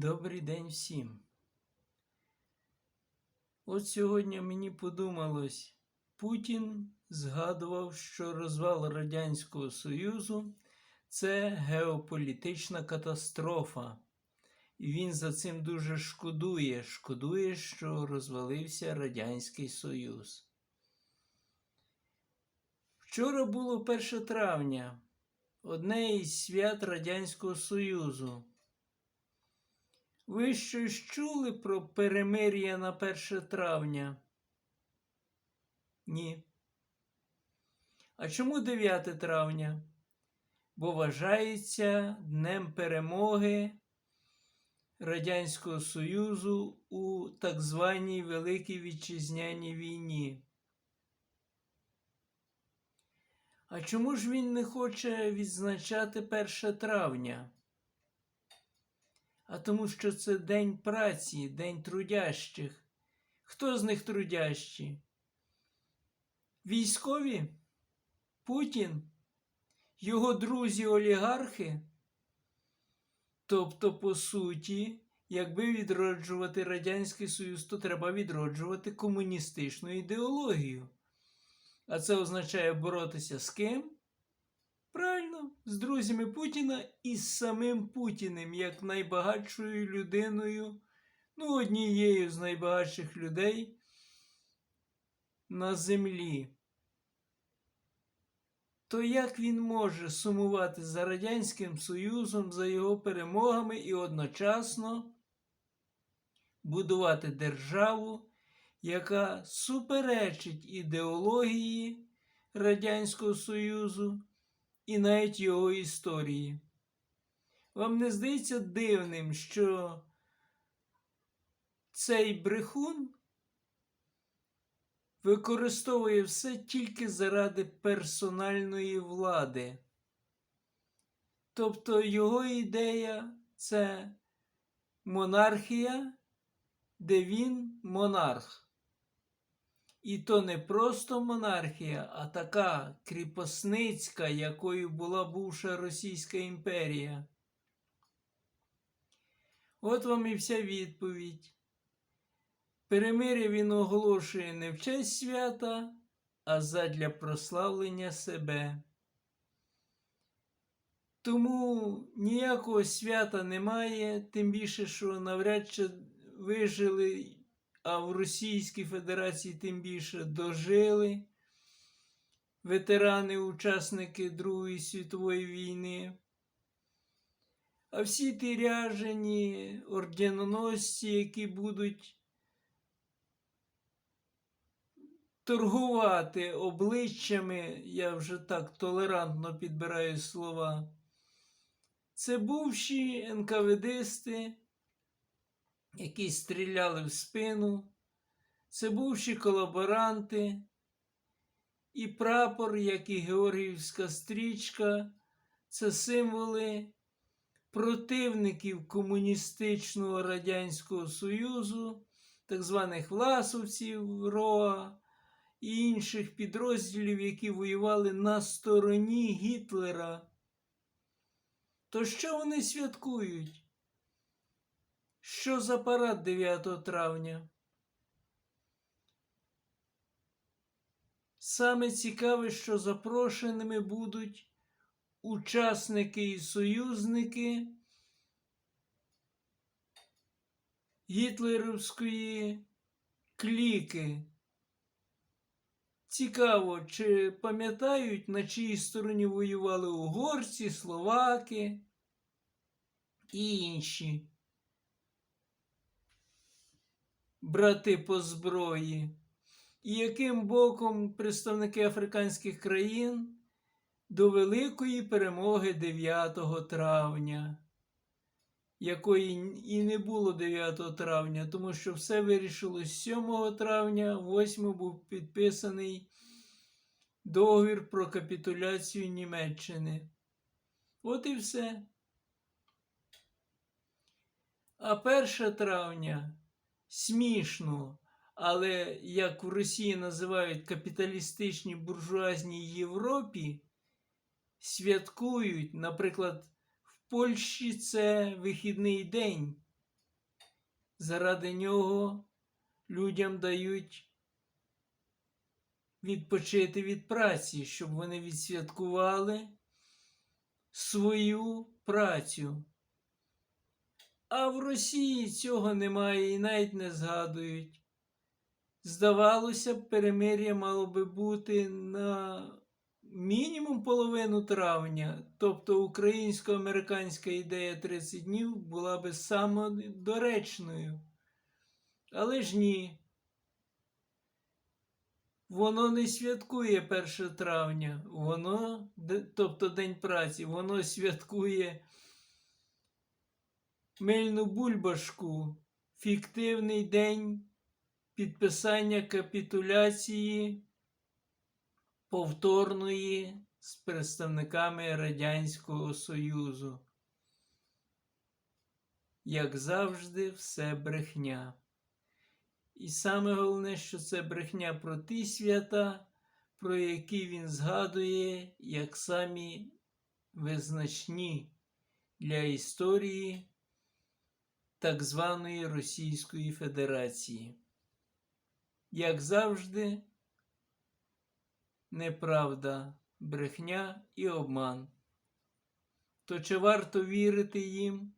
Добрий день всім. От сьогодні мені подумалось, Путін згадував, що розвал Радянського Союзу це геополітична катастрофа. І він за цим дуже шкодує. Шкодує, що розвалився Радянський Союз. Вчора було 1 травня, одне із свят Радянського Союзу. Ви щось чули про перемир'я на 1 травня? Ні. А чому 9 травня? Бо вважається Днем перемоги Радянського Союзу у так званій Великій Вітчизняній війні. А чому ж він не хоче відзначати 1 травня? А тому, що це день праці, день трудящих. Хто з них трудящі? Військові? Путін? Його друзі-олігархи? Тобто, по суті, якби відроджувати Радянський Союз, то треба відроджувати комуністичну ідеологію. А це означає боротися з ким? З друзями Путіна і з самим Путіним, як найбагатшою людиною, ну, однією з найбагатших людей на землі. То як він може сумувати за Радянським Союзом, за його перемогами і одночасно будувати державу, яка суперечить ідеології Радянського Союзу? І навіть його історії. Вам не здається дивним, що цей брехун використовує все тільки заради персональної влади. Тобто його ідея це монархія, де він монарх. І то не просто монархія, а така кріпосницька, якою була бувша Російська імперія. От вам і вся відповідь. Перемир'я він оголошує не в честь свята, а задля прославлення себе. Тому ніякого свята немає, тим більше, що навряд чи вижили а в Російській Федерації тим більше дожили ветерани, учасники Другої світової війни. А всі ті ряжені орденоносці, які будуть торгувати обличчями, я вже так толерантно підбираю слова, це бувші НКВДсти, які стріляли в спину, це бувші колаборанти, і прапор, як і Георгіївська стрічка, це символи противників комуністичного Радянського Союзу, так званих власовців РОА і інших підрозділів, які воювали на стороні Гітлера. То що вони святкують? Що за парад 9 травня? Саме цікаве, що запрошеними будуть учасники і союзники гітлерівської кліки. Цікаво, чи пам'ятають, на чиїй стороні воювали угорці, словаки і інші брати по зброї, і яким боком представники африканських країн до великої перемоги 9 травня, якої і не було 9 травня, тому що все вирішилось 7 травня, 8 був підписаний договір про капітуляцію Німеччини. От і все. А 1 травня смішно, але як в Росії називають капіталістичній буржуазній Європі, святкують, наприклад, в Польщі це вихідний день заради нього людям дають відпочити від праці, щоб вони відсвяткували свою працю. А в Росії цього немає і навіть не згадують. Здавалося б, перемир'я мало би бути на мінімум половину травня, тобто українсько-американська ідея 30 днів була би самодоречною. Але ж ні. Воно не святкує 1 травня, воно, тобто День праці, воно святкує мильну бульбашку, фіктивний день підписання капітуляції повторної з представниками Радянського Союзу. Як завжди, все брехня. І саме головне, що це брехня про ті свята, про які він згадує як самі визначні для історії так званої Російської Федерації. Як завжди, неправда, брехня і обман. То чи варто вірити їм?